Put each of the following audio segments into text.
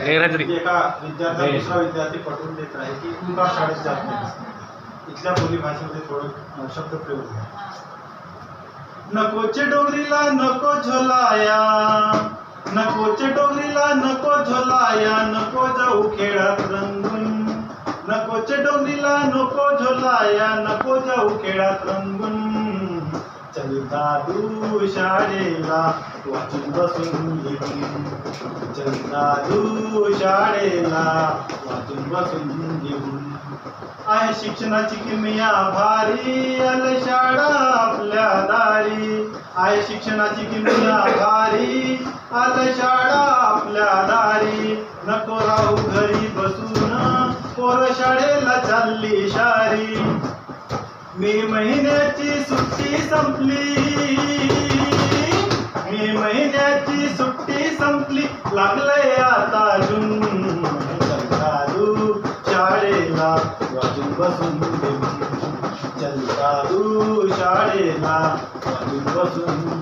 गैरहजेरी. म्हणजे एका विद्यार्थ्याला दुसरा विद्यार्थी पटवून देत आहे की तू का शाळेत जात नाही. इथल्या बोली भाषेमध्ये थोडं अं, शब्दप्रयोग आहे. नकोचे डोंगरीला नको झोलाया. नकोचे डोंगरीला नको झोलाया. नको जाऊ खेळात रंगून. नकोचे डोंगरीला नको झोलाया. नको जाऊ खेळात रंगून. चलता तू शाळेला वाचून बसून घेऊन चलता तू शाळेला वाचून बसून घेऊन आहे शिक्षणाची किमया भारी आल शाळा आपल्या दारी. आहे शिक्षणाची किमया भारी आल शाळा आपल्या दारी. नको राहू घरी बसून पोर शाळेला चालली शारी. मे महिन्याची सुट्टी संपली. मे महिन्याची सुट्टी संपली. लागलंय आता जून चालू शाळेला वाजून बसून घेऊन चलतारू शाळेला वाजून बसून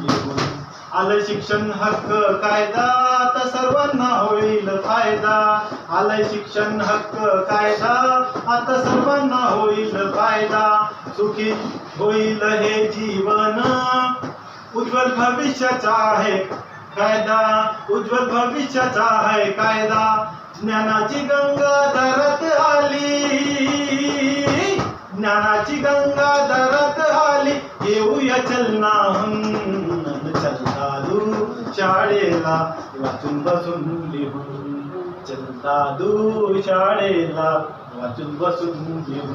आलं शिक्षण हक्क कायदा आता सर्वांना आलंय शिक्षण हक्क कायदा. आता सर्वांना होईल फायदा. सुखी होईल हे जीवन. उज्ज्वल भविष्याचा आहे कायदा. उज्ज्वल भविष्याचा आहे कायदा. ज्ञानाची गंगा दरत आली. ज्ञानाची गंगा दरत आली. येऊया चलना चलता दू शाळेला वाचून बसून लिहून. चंदा दू शाळेला वाचून बसून घेऊ